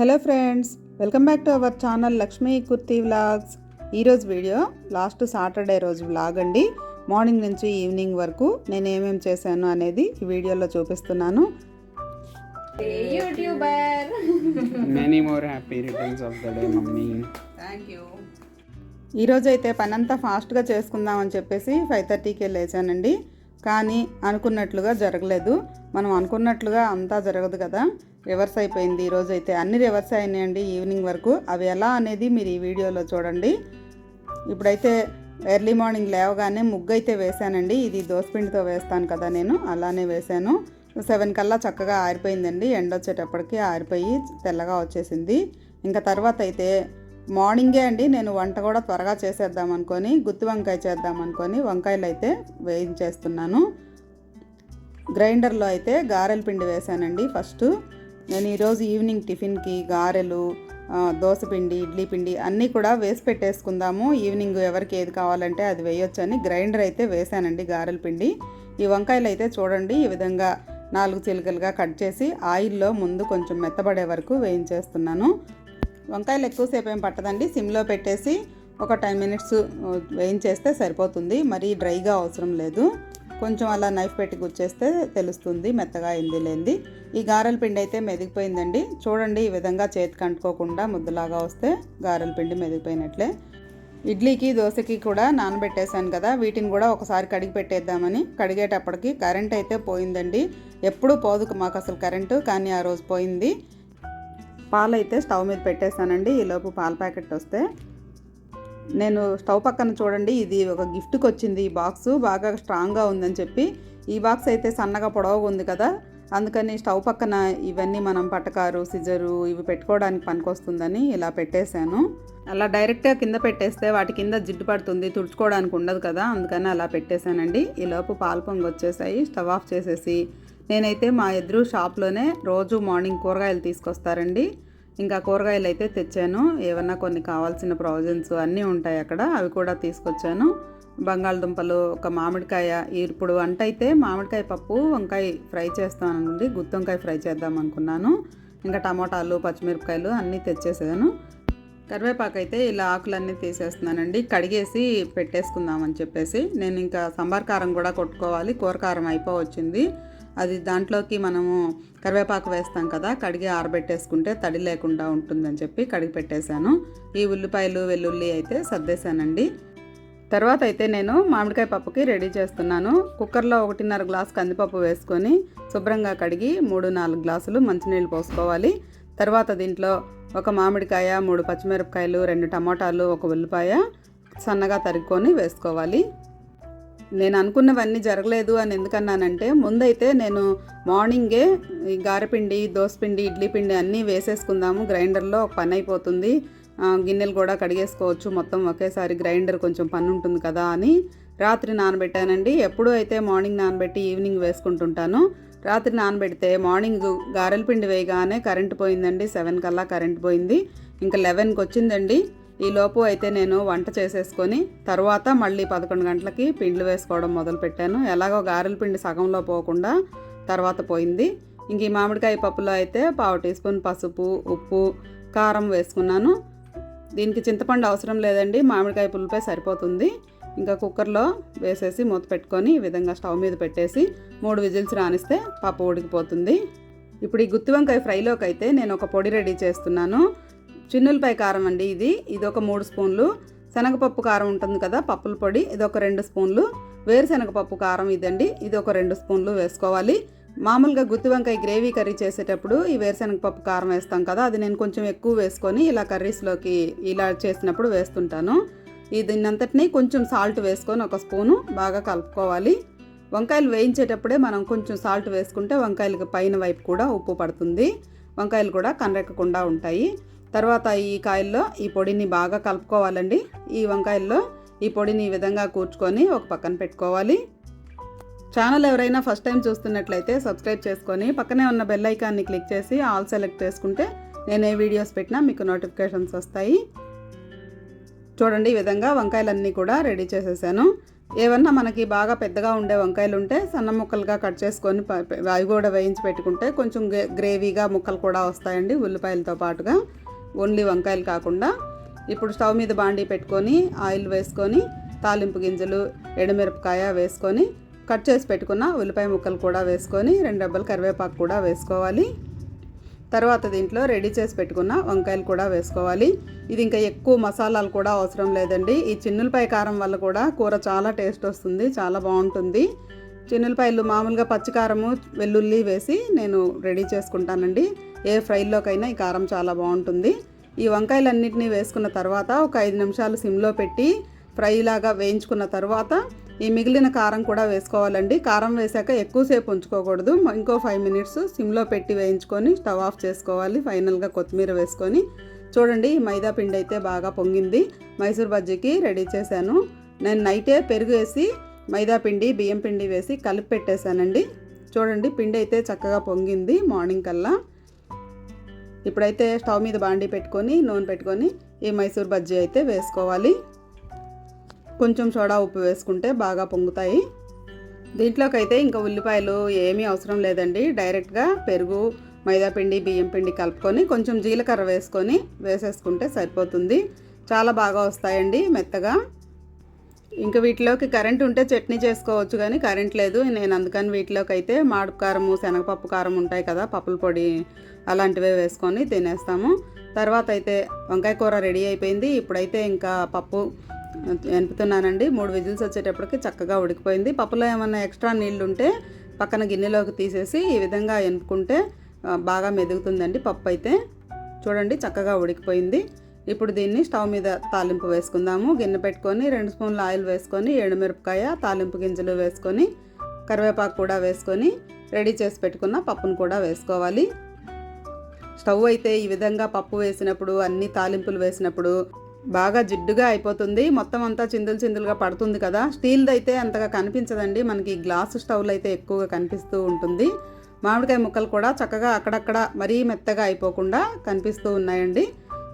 Hello friends welcome back to our channel Lakshmi Kurthi vlogs. ఈరోజు video last Saturday రోజు vlog అండి. Morning నుంచి evening వరకు నేను ఏమేమి చేశాను అనేది ఈ వీడియోలో చూపిస్తున్నాను. YouTuber many more happy returns of the day mummy. Thank you ఈరోజు అయితే పనంతా ఫాస్ట్గా చేసుకుందామని చెప్పేసి ఫైవ్ థర్టీకే లేచానండి. కానీ అనుకున్నట్లుగా జరగలేదు. మనం అనుకున్నట్లుగా అంతా జరగదు కదా. రివర్స్ అయిపోయింది. ఈరోజు అయితే అన్ని రివర్స్ అయినాయండి ఈవినింగ్ వరకు. అవి ఎలా అనేది మీరు ఈ వీడియోలో చూడండి. ఇప్పుడైతే ఎర్లీ మార్నింగ్ లేవగానే ముగ్గు అయితే వేశానండి. ఇది దోసపిండితో వేస్తాను కదా నేను అలానే వేశాను. సెవెన్ కల్లా చక్కగా ఆరిపోయిందండి. ఎండ వచ్చేటప్పటికి ఆరిపోయి తెల్లగా వచ్చేసింది. ఇంకా తర్వాత అయితే మార్నింగే అండి. నేను వంట కూడా త్వరగా చేసేద్దాం అనుకొని గుత్తి వంకాయ చేద్దాం అనుకొని వంకాయలు అయితే వేయించేస్తున్నాను. గ్రైండర్లో అయితే గారెల పిండి వేశానండి ఫస్ట్. నేను ఈరోజు ఈవినింగ్ టిఫిన్కి గారెలు ఆ, దోస పిండి ఇడ్లీ పిండి అన్నీ కూడా వేసి పెట్టేసుకుందాము. ఈవినింగ్ ఎవరికి ఏది కావాలంటే అది వేయొచ్చని గ్రైండర్ అయితే వేశానండి గారెల పిండి. ఈ వంకాయలు అయితే చూడండి ఈ విధంగా నాలుగు చిలుకలుగా కట్ చేసి ఆయిల్లో ముందు కొంచెం మెత్తబడే వరకు వేయించేస్తున్నాను. వంకాయలు ఎక్కువసేపు ఏం పట్టదండి సిమ్లో పెట్టేసి ఒక టెన్ మినిట్స్ వేయించేస్తే సరిపోతుంది. మరీ డ్రైగా అవసరం లేదు. కొంచెం అలా నైఫ్ పెట్టి గుచ్చేస్తే తెలుస్తుంది మెత్తగా అయింది లేనిది ఈ గారెల పిండి అయితే మెదిగిపోయిందండి. చూడండి ఈ విధంగా చేతికి అంటుకోకుండా ముద్దలాగా వస్తే గారెల పిండి మెదిగిపోయినట్లే. ఇడ్లీకి దోశకి కూడా నానబెట్టేశాను కదా వీటిని కూడా ఒకసారి కడిగి పెట్టేద్దామని. కడిగేటప్పటికి కరెంట్ అయితే పోయిందండి. ఎప్పుడు పోదు మాకు అసలు కరెంటు కానీ ఆ రోజు పోయింది. పాలు అయితే స్టవ్ మీద పెట్టేశానండి. ఈలోపు పాల ప్యాకెట్ వస్తే నేను స్టవ్ పక్కన చూడండి ఇది ఒక గిఫ్ట్కి వచ్చింది ఈ బాక్స్ బాగా స్ట్రాంగ్గా ఉందని చెప్పి ఈ బాక్స్ అయితే సన్నగా పొడవుగా ఉంది కదా అందుకని స్టవ్ పక్కన ఇవన్నీ మనం పట్టకారు సిజరు ఇవి పెట్టుకోవడానికి పనికొస్తుందని ఇలా పెట్టేశాను. అలా డైరెక్ట్గా కింద పెట్టేస్తే వాటి కింద జిడ్డు పడుతుంది తుడుచుకోవడానికి ఉండదు కదా అందుకని అలా పెట్టేశానండి. ఈలోపు పాలు పొంగి వచ్చేసాయి స్టవ్ ఆఫ్ చేసేసి. నేనైతే మా ఎదురు షాప్లోనే రోజు మార్నింగ్ కూరగాయలు తీసుకొస్తారండి. ఇంకా కూరగాయలు అయితే తెచ్చాను. ఏమన్నా కొన్ని కావాల్సిన ప్రావిజన్స్ అన్నీ ఉంటాయి అక్కడ. అవి కూడా తీసుకొచ్చాను. బంగాళదుంపలు ఒక మామిడికాయ ఇప్పుడు వంట అయితే మామిడికాయ పప్పు వంకాయ ఫ్రై చేస్తానండి. గుత్తి వంకాయ ఫ్రై చేద్దాం అనుకున్నాను. ఇంకా టమోటాలు పచ్చిమిరపకాయలు అన్నీ తెచ్చేసాను. కరివేపాకు అయితే ఇలా ఆకులన్నీ తీసేస్తున్నానండి. కడిగేసి పెట్టేసుకుందామని చెప్పేసి. నేను ఇంకా సాంబార్ కారం కూడా కొట్టుకోవాలి. కూర కారం అయిపోవచ్చింది. అది దాంట్లోకి మనము కరివేపాకు వేస్తాం కదా కడిగి ఆరబెట్టేసుకుంటే తడి లేకుండా ఉంటుందని చెప్పి కడిగి పెట్టేశాను. ఈ ఉల్లిపాయలు వెల్లుల్లి అయితే సర్దేశానండి. తర్వాత అయితే నేను మామిడికాయ పప్పుకి రెడీ చేస్తున్నాను. కుక్కర్లో ఒకటిన్నర గ్లాస్ కందిపప్పు వేసుకొని శుభ్రంగా కడిగి మూడు నాలుగు గ్లాసులు మంచినీళ్ళు పోసుకోవాలి. తర్వాత దీంట్లో ఒక మామిడికాయ మూడు పచ్చిమిరపకాయలు రెండు టమోటాలు ఒక ఉల్లిపాయ సన్నగా తరుక్కొని వేసుకోవాలి. నేను అనుకున్నవన్నీ జరగలేదు అని ఎందుకన్నానంటే ముందైతే నేను మార్నింగే ఈ గారెపిండి దోసపిండి ఇడ్లీ పిండి అన్నీ వేసేసుకుందాము. గ్రైండర్లో ఒక పని అయిపోతుంది. గిన్నెలు కూడా కడిగేసుకోవచ్చు. మొత్తం ఒకేసారి గ్రైండర్ కొంచెం పని ఉంటుంది కదా అని రాత్రి నానబెట్టానండి. ఎప్పుడూ అయితే మార్నింగ్ నానబెట్టి ఈవినింగ్ వేసుకుంటుంటాను రాత్రి నానబెడితే మార్నింగ్ గారెల పిండి వేయగానే కరెంట్ పోయిందండి. సెవెన్ కల్లా కరెంట్ పోయింది. ఇంకా లెవెన్కి వచ్చిందండి. ఈ లోపు అయితే నేను వంట చేసేసుకొని తర్వాత మళ్ళీ పదకొండు గంటలకి పిండ్లు వేసుకోవడం మొదలుపెట్టాను. ఎలాగో గారెల పిండి సగంలో పోకుండా తర్వాత పోయింది. ఇంక ఈ మామిడికాయ పప్పులో అయితే పావు టీ స్పూన్ పసుపు ఉప్పు కారం వేసుకున్నాను. దీనికి చింతపండు అవసరం లేదండి మామిడికాయ పులుపే సరిపోతుంది. ఇంకా కుక్కర్లో వేసేసి మూత పెట్టుకొని ఈ విధంగా స్టవ్ మీద పెట్టేసి మూడు విజిల్స్ రానిస్తే పప్పు ఉడికిపోతుంది. ఇప్పుడు ఈ గుత్తి వంకాయ ఫ్రైలోకి అయితే నేను ఒక పొడి రెడీ చేస్తున్నాను. చిన్నులపై కారం అండి ఇది. ఇది ఒక మూడు స్పూన్లు. శనగపప్పు కారం ఉంటుంది కదా పప్పుల పొడి. ఇది ఒక రెండు స్పూన్లు. వేరుశనగపప్పు కారం ఇదండి. ఇది ఒక రెండు స్పూన్లు వేసుకోవాలి. మామూలుగా గుత్తి వంకాయ గ్రేవీ కర్రీ చేసేటప్పుడు ఈ వేరుశనగపప్పు కారం వేస్తాం కదా అది నేను కొంచెం ఎక్కువ వేసుకొని ఇలా కర్రీస్లోకి ఇలా చేసినప్పుడు వేస్తుంటాను. ఈ దీన్నంతటిని కొంచెం సాల్ట్ వేసుకొని ఒక స్పూను బాగా కలుపుకోవాలి. వంకాయలు వేయించేటప్పుడే మనం కొంచెం సాల్ట్ వేసుకుంటే వంకాయలకి పైన వైపు కూడా ఉప్పు పడుతుంది. వంకాయలు కూడా కనరెక్కకుండా ఉంటాయి. తర్వాత ఈ కాయల్లో ఈ పొడిని బాగా కలుపుకోవాలండి. ఈ వంకాయల్లో ఈ పొడిని ఈ విధంగా కూర్చుకొని ఒక పక్కన పెట్టుకోవాలి. ఛానల్ ఎవరైనా ఫస్ట్ టైం చూస్తున్నట్లయితే సబ్స్క్రైబ్ చేసుకొని పక్కనే ఉన్న బెల్ ఐకాన్ని క్లిక్ చేసి ఆల్ సెలెక్ట్ చేసుకుంటే నేను ఏ వీడియోస్ పెట్టినా మీకు నోటిఫికేషన్స్ వస్తాయి. చూడండి ఈ విధంగా వంకాయలన్నీ కూడా రెడీ చేసేసాను. ఏమన్నా మనకి బాగా పెద్దగా ఉండే వంకాయలు ఉంటే సన్న ముక్కలుగా కట్ చేసుకొని అవి కూడా వేయించి పెట్టుకుంటే కొంచెం గ్రేవీగా ముక్కలు కూడా వస్తాయండి ఉల్లిపాయలతో పాటుగా. ఓన్లీ వంకాయలు కాకుండా ఇప్పుడు స్టవ్ మీద బాండీ పెట్టుకొని ఆయిల్ వేసుకొని తాలింపు గింజలు ఎండుమిరపకాయ వేసుకొని కట్ చేసి పెట్టుకున్న ఉల్లిపాయ ముక్కలు కూడా వేసుకొని రెండు డబ్బలు కరివేపాకు కూడా వేసుకోవాలి. తర్వాత దీంట్లో రెడీ చేసి పెట్టుకున్న వంకాయలు కూడా వేసుకోవాలి. ఇది ఇంకా ఎక్కువ మసాలాలు కూడా అవసరం లేదండి. ఈ చిన్నులపాయ కారం వల్ల కూడా కూర చాలా టేస్ట్ వస్తుంది చాలా బాగుంటుంది. చిన్నులపాయలు మామూలుగా పచ్చికారము వెల్లుల్లి వేసి నేను రెడీ చేసుకుంటానండి. ఏ ఫ్రైల్లోకైనా ఈ కారం చాలా బాగుంటుంది. ఈ వంకాయలన్నింటినీ వేసుకున్న తర్వాత ఒక ఐదు నిమిషాలు సిమ్లో పెట్టి ఫ్రై లాగా వేయించుకున్న తర్వాత ఈ మిగిలిన కారం కూడా వేసుకోవాలండి. కారం వేసాక ఎక్కువసేపు ఉంచుకోకూడదు. ఇంకో ఫైవ్ మినిట్స్ సిమ్లో పెట్టి వేయించుకొని స్టవ్ ఆఫ్ చేసుకోవాలి. ఫైనల్గా కొత్తిమీర వేసుకొని చూడండి ఈ మైదా పిండి అయితే బాగా పొంగింది. మైసూర్ బజ్జీకి రెడీ చేశాను. నేను నైటే పెరుగు వేసి మైదా పిండి బియ్యం పిండి వేసి కలిపి పెట్టేశానండి. చూడండి పిండి అయితే చక్కగా పొంగింది మార్నింగ్ కల్లా. ఇప్పుడైతే స్టవ్ మీద బాండి పెట్టుకొని నూనె పెట్టుకొని ఈ మైసూర్ బజ్జీ అయితే వేసుకోవాలి. కొంచెం సోడా ఉప్పు వేసుకుంటే బాగా పొంగుతాయి. దీంట్లోకి అయితే ఇంకా ఉల్లిపాయలు ఏమీ అవసరం లేదండి. డైరెక్ట్గా పెరుగు మైదాపిండి బియ్యం పిండి కలుపుకొని కొంచెం జీలకర్ర వేసుకొని వేసేసుకుంటే సరిపోతుంది. చాలా బాగా వస్తాయండి మెత్తగా. ఇంకా వీటిలోకి కరెంట్ ఉంటే చట్నీ చేసుకోవచ్చు కానీ కరెంట్ లేదు. నేను అందుకని వీటిలోకి అయితే మాడుపు కారము శనగపప్పు కారం ఉంటాయి కదా పప్పుల పొడి అలాంటివే వేసుకొని తినేస్తాము. తర్వాత అయితే వంకాయ కూర రెడీ అయిపోయింది. ఇప్పుడైతే ఇంకా పప్పు ఎనుపుతున్నానండి మూడు విజిల్స్ వచ్చేటప్పటికి చక్కగా ఉడికిపోయింది. పప్పులో ఏమైనా ఎక్స్ట్రా నీళ్ళు ఉంటే పక్కన గిన్నెలోకి తీసేసి ఈ విధంగా ఎనుపుకుంటే బాగా మెదుగుతుందండి పప్పు అయితే. చూడండి చక్కగా ఉడికిపోయింది. ఇప్పుడు దీన్ని స్టవ్ మీద తాలింపు వేసుకుందాము. గిన్నె పెట్టుకొని రెండు స్పూన్ల ఆయిల్ వేసుకొని ఎండుమిరపకాయ తాలింపు గింజలు వేసుకొని కరివేపాకు కూడా వేసుకొని రెడీ చేసి పెట్టుకున్న పప్పును కూడా వేసుకోవాలి. స్టవ్ అయితే ఈ విధంగా పప్పు వేసినప్పుడు అన్ని తాలింపులు వేసినప్పుడు బాగా జిడ్డుగా అయిపోతుంది. మొత్తం అంతా చిందులు చిందులుగా పడుతుంది కదా. స్టీల్ది అయితే అంతగా కనిపించదండి. మనకి గ్లాసు స్టవ్లు అయితే ఎక్కువగా కనిపిస్తూ ఉంటుంది. మామిడికాయ ముక్కలు కూడా చక్కగా అక్కడక్కడ మరీ మెత్తగా అయిపోకుండా కనిపిస్తూ ఉన్నాయండి.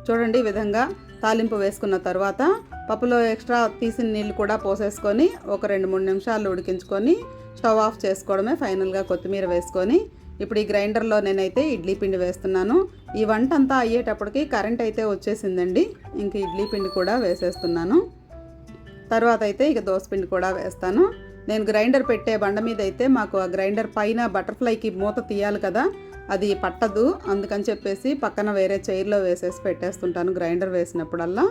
చూడండి ఈ విధంగా తాలింపు వేసుకున్న తర్వాత పప్పులో ఎక్స్ట్రా తీసిన నీళ్ళు కూడా పోసేసుకొని ఒక రెండు మూడు నిమిషాలు ఉడికించుకొని స్టవ్ ఆఫ్ చేసుకోవడమే ఫైనల్గా కొత్తిమీర వేసుకొని ఇప్పుడు ఈ గ్రైండర్లో నేనైతే ఇడ్లీ పిండి వేస్తున్నాను. ఈ వంట అంతా అయ్యేటప్పటికి కరెంట్ అయితే వచ్చేసిందండి. ఇంక ఇడ్లీ పిండి కూడా వేసేస్తున్నాను. తర్వాత అయితే ఇక దోసపిండి కూడా వేస్తాను. నేను గ్రైండర్ పెట్టే బండ మీద అయితే మాకు ఆ గ్రైండర్ పైన బటర్ఫ్లైకి మూత తీయాలి కదా అది పట్టదు. అందుకని చెప్పేసి పక్కన వేరే చైర్లో వేసేసి పెట్టేస్తుంటాను గ్రైండర్ వేసినప్పుడల్లా.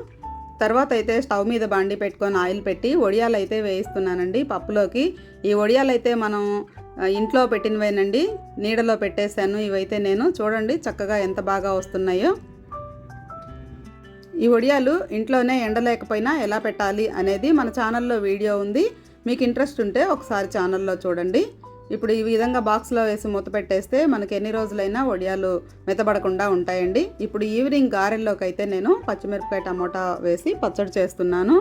తర్వాత అయితే స్టవ్ మీద బండి పెట్టుకొని ఆయిల్ పెట్టి వడియాలు అయితే వేయిస్తున్నానండి పప్పులోకి. ఈ వడియాలు అయితే మనం ఇంట్లో పెట్టినవేనండి. నీడలో పెట్టేశాను ఇవైతే నేను. చూడండి చక్కగా ఎంత బాగా వస్తున్నాయో. ఈ వడియాలు ఇంట్లోనే ఎండలేకపోయినా ఎలా పెట్టాలి అనేది మన ఛానల్లో వీడియో ఉంది. మీకు ఇంట్రెస్ట్ ఉంటే ఒకసారి ఛానల్లో చూడండి. ఇప్పుడు ఈ విధంగా బాక్స్లో వేసి మూత పెట్టేస్తే మనకి ఎన్ని రోజులైనా వడియాలు మెత్తబడకుండా ఉంటాయండి. ఇప్పుడు ఈవినింగ్ గారెల్లోకి అయితే నేను పచ్చిమిరపకాయ టమోటా వేసి పచ్చడి చేస్తున్నాను.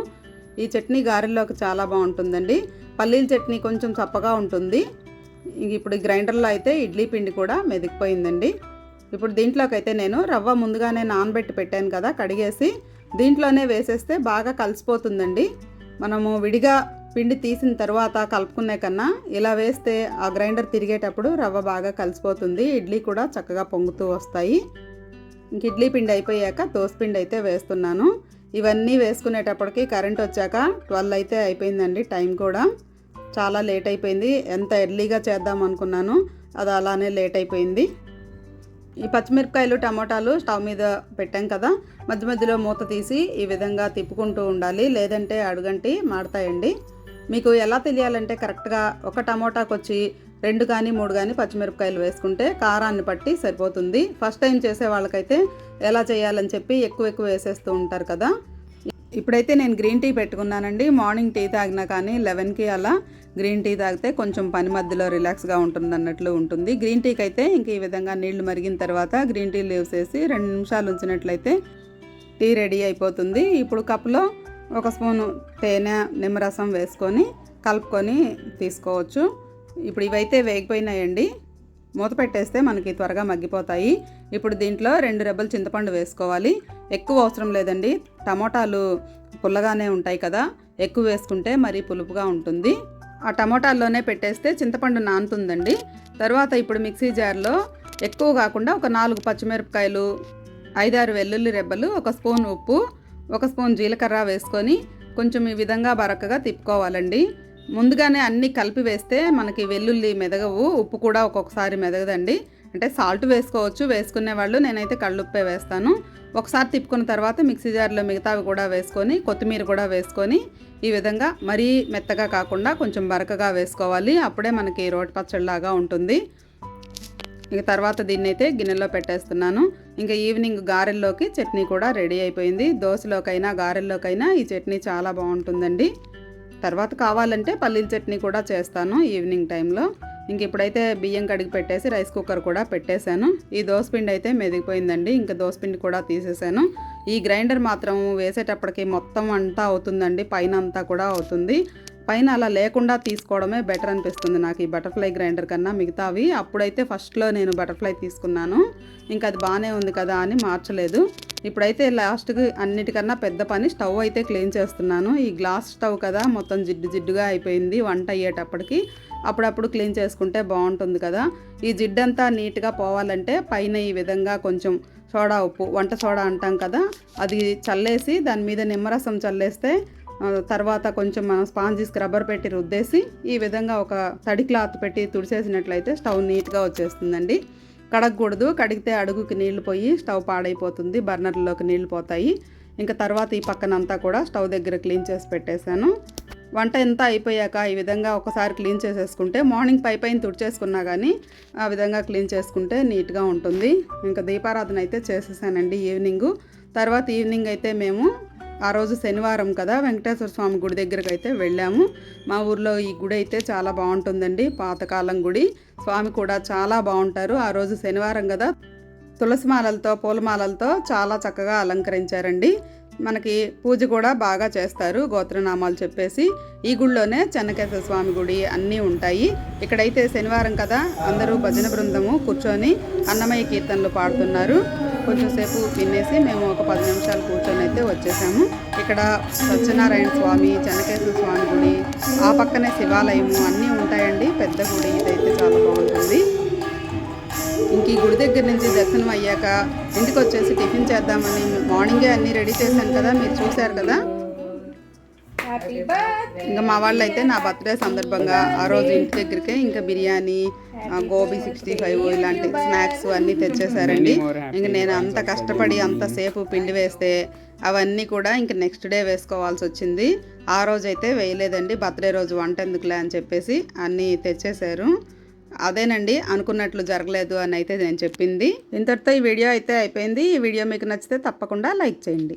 ఈ చట్నీ గారెల్లోకి చాలా బాగుంటుందండి. పల్లీల చట్నీ కొంచెం చప్పగా ఉంటుంది. ఇప్పుడు గ్రైండర్లో అయితే ఇడ్లీ పిండి కూడా మెదిగిపోయిందండి ఇప్పుడు దీంట్లోకి అయితే నేను రవ్వ ముందుగానే నానబెట్టి పెట్టాను కదా కడిగేసి దీంట్లోనే వేసేస్తే బాగా కలిసిపోతుందండి. మనము విడిగా పిండి తీసిన తర్వాత కలుపుకునే కన్నా ఇలా వేస్తే ఆ గ్రైండర్ తిరిగేటప్పుడు రవ్వ బాగా కలిసిపోతుంది. ఇడ్లీ కూడా చక్కగా పొంగుతూ వస్తాయి. ఇంక ఇడ్లీ పిండి అయిపోయాక పిండి అయితే వేస్తున్నాను. ఇవన్నీ వేసుకునేటప్పటికి కరెంట్ వచ్చాక ట్వెల్వ్ అయితే అయిపోయిందండి టైం కూడా. చాలా లేట్ అయిపోయింది. ఎంత ఎర్లీగా చేద్దాం అనుకున్నాను అది అలానే లేట్ అయిపోయింది. ఈ పచ్చిమిరపకాయలు టమోటాలు స్టవ్ మీద పెట్టాం కదా మధ్య మధ్యలో మూత తీసి ఈ విధంగా తిప్పుకుంటూ ఉండాలి. లేదంటే అడుగంటి మాడతాయండి. మీకు ఎలా తెలియాలంటే కరెక్ట్గా ఒక టమోటాకు వచ్చి రెండు కానీ మూడు కానీ పచ్చిమిరపకాయలు వేసుకుంటే కారాన్ని బట్టి సరిపోతుంది. ఫస్ట్ టైం చేసే వాళ్ళకైతే ఎలా చేయాలని చెప్పి ఎక్కువ ఎక్కువ వేసేస్తూ ఉంటారు కదా. ఇప్పుడైతే నేను గ్రీన్ టీ పెట్టుకున్నానండి. మార్నింగ్ టీ తాగినా కానీ లెవెన్కి అలా గ్రీన్ టీ తాగితే కొంచెం పని మధ్యలో రిలాక్స్గా ఉంటుంది అన్నట్లు ఉంటుంది. గ్రీన్ టీకి అయితే ఇంక ఈ విధంగా నీళ్ళు మరిగిన తర్వాత గ్రీన్ టీ లీవ్స్ వేసి రెండు నిమిషాలు ఉంచినట్లయితే టీ రెడీ అయిపోతుంది. ఇప్పుడు కప్లో ఒక స్పూను తేనె నిమ్మరసం వేసుకొని కలుపుకొని తీసుకోవచ్చు. ఇప్పుడు ఇవైతే వేగిపోయినాయండి. మూత పెట్టేస్తే మనకి త్వరగా మగ్గిపోతాయి. ఇప్పుడు దీంట్లో రెండు రెబ్బలు చింతపండు వేసుకోవాలి. ఎక్కువ అవసరం లేదండి. టమోటాలు పుల్లగానే ఉంటాయి కదా. ఎక్కువ వేసుకుంటే మరీ పులుపుగా ఉంటుంది. ఆ టమోటాల్లోనే పెట్టేస్తే చింతపండు నానుతుందండి. తర్వాత ఇప్పుడు మిక్సీ జార్లో ఎక్కువ కాకుండా ఒక నాలుగు పచ్చిమిరపకాయలు ఐదారు వెల్లుల్లి రెబ్బలు ఒక స్పూన్ ఉప్పు ఒక స్పూన్ జీలకర్ర వేసుకొని కొంచెం ఈ విధంగా బరకగా తిప్పుకోవాలండి. ముందుగానే అన్నీ కలిపి వేస్తే మనకి వెల్లుల్లి మెదగవు ఉప్పు కూడా ఒక్కొక్కసారి మెదగదండి. అంటే సాల్ట్ వేసుకోవచ్చు వేసుకునే వాళ్ళు నేనైతే కళ్ళుప్పే వేస్తాను. ఒకసారి తిప్పుకున్న తర్వాత మిక్సీ జార్లో మిగతావి కూడా వేసుకొని కొత్తిమీర కూడా వేసుకొని ఈ విధంగా మరీ మెత్తగా కాకుండా కొంచెం బరకగా వేసుకోవాలి. అప్పుడే మనకి రోటి పచ్చడిలాగా ఉంటుంది. ఇక తర్వాత దీన్ని అయితే గిన్నెలో పెట్టేస్తున్నాను. ఇంకా ఈవినింగ్ గారెల్లోకి చట్నీ కూడా రెడీ అయిపోయింది. దోశలోకైనా గారెల్లోకైనా ఈ చట్నీ చాలా బాగుంటుందండి. తర్వాత కావాలంటే పల్లీల చట్నీ కూడా చేస్తాను ఈవినింగ్ టైంలో. ఇంక ఇప్పుడైతే బియ్యం కడిగి పెట్టేసి రైస్ కుక్కర్ కూడా పెట్టేశాను. ఈ దోసపిండి అయితే మెదిగిపోయిందండి. ఇంకా దోసపిండి కూడా తీసేసాను ఈ గ్రైండర్ మాత్రం వేసేటప్పటికి మొత్తం అంతా అవుతుందండి. పైన అంతా కూడా అవుతుంది. పైన అలా లేకుండా తీసుకోవడమే బెటర్ అనిపిస్తుంది నాకు ఈ బటర్ఫ్లై గ్రైండర్ కన్నా. మిగతావి అప్పుడైతే ఫస్ట్లో నేను బటర్ఫ్లై తీసుకున్నాను. ఇంకా అది బాగానే ఉంది కదా అని మార్చలేదు. ఇప్పుడైతే లాస్ట్కి అన్నిటికన్నా పెద్ద పని స్టవ్ అయితే క్లీన్ చేస్తున్నాను. ఈ గ్లాస్ స్టవ్ కదా మొత్తం జిడ్డు జిడ్డుగా అయిపోయింది వంట అయ్యేటప్పటికి. అప్పుడప్పుడు క్లీన్ చేసుకుంటే బాగుంటుంది కదా. ఈ జిడ్డంతా నీట్గా పోవాలంటే పైన ఈ విధంగా కొంచెం సోడా ఉప్పు వంట సోడా అంటాం కదా అది చల్లేసి దాని మీద నిమ్మరసం చల్లేస్తే తర్వాత కొంచెం మనం స్పాంజీ స్క్రబ్బర్ పెట్టి రుద్దేసి ఈ విధంగా ఒక తడి క్లాత్ పెట్టి తుడిచేసినట్లయితే స్టవ్ నీట్గా వచ్చేస్తుందండి. కడగకూడదు. కడిగితే అడుగుకి నీళ్ళు పోయి స్టవ్ పాడైపోతుంది. బర్నర్లోకి నీళ్ళు పోతాయి. ఇంకా తర్వాత ఈ పక్కనంతా కూడా స్టవ్ దగ్గర క్లీన్ చేసి పెట్టేశాను. వంట ఎంత అయిపోయాక ఈ విధంగా ఒకసారి క్లీన్ చేసేసుకుంటే మార్నింగ్ పై పైన తుడిచేసుకున్నా కానీ ఆ విధంగా క్లీన్ చేసుకుంటే నీట్గా ఉంటుంది. ఇంకా దీపారాధన అయితే చేసేసానండి ఈవినింగు. తర్వాత ఈవినింగ్ అయితే మేము ఆ రోజు శనివారం కదా వెంకటేశ్వర స్వామి గుడి దగ్గరకు అయితే వెళ్ళాము. మా ఊర్లో ఈ గుడి అయితే చాలా బాగుంటుందండి పాతకాలం గుడి. స్వామి కూడా చాలా బాగుంటారు. ఆ రోజు శనివారం కదా తులసి మాలలతో పూలమాలలతో చాలా చక్కగా అలంకరించారండి. మనకి పూజ కూడా బాగా చేస్తారు గోత్రనామాలు చెప్పేసి. ఈ గుడిలోనే చెన్నకేశ్వర స్వామి గుడి అన్నీ ఉంటాయి. ఇక్కడైతే శనివారం కదా అందరూ భజన బృందము కూర్చొని అన్నమయ్య కీర్తనలు పాడుతున్నారు. కొంచెంసేపు తినేసి మేము ఒక పది నిమిషాలు కూర్చొని అయితే వచ్చేసాము. ఇక్కడ సత్యనారాయణ స్వామి చెనకేశ్వర స్వామి గుడి ఆ పక్కనే శివాలయము అన్నీ ఉంటాయండి. పెద్ద గుడి ఇదైతే చాలా బాగుంటుంది. ఇంక ఈ గుడి దగ్గర నుంచి దర్శనం అయ్యాక ఇంటికి వచ్చేసి టిఫిన్ చేద్దామని మార్నింగే అన్నీ రెడీ చేశాను కదా మీరు చూశారు కదా. ఇంకా మా వాళ్ళు అయితే నా బర్త్డే సందర్భంగా ఆ రోజు ఇంటి దగ్గరికే ఇంకా బిర్యానీ ఆ, గోబీ సిక్స్టీ ఫైవ్ ఇలాంటి స్నాక్స్ అన్నీ తెచ్చేసారండి ఇంక నేను అంత కష్టపడి అంతసేపు పిండి వేస్తే అవన్నీ కూడా ఇంక నెక్స్ట్ డే వేసుకోవాల్సి వచ్చింది. ఆ రోజు అయితే వేయలేదండి. బర్త్డే రోజు వంట ఎందుకులే అని చెప్పేసి అన్నీ తెచ్చేశారు. అదేనండి అనుకున్నట్లు జరగలేదు అని అయితే నేను చెప్పింది. ఇంతటితో ఈ వీడియో అయితే అయిపోయింది. ఈ వీడియో మీకు నచ్చితే తప్పకుండా లైక్ చేయండి.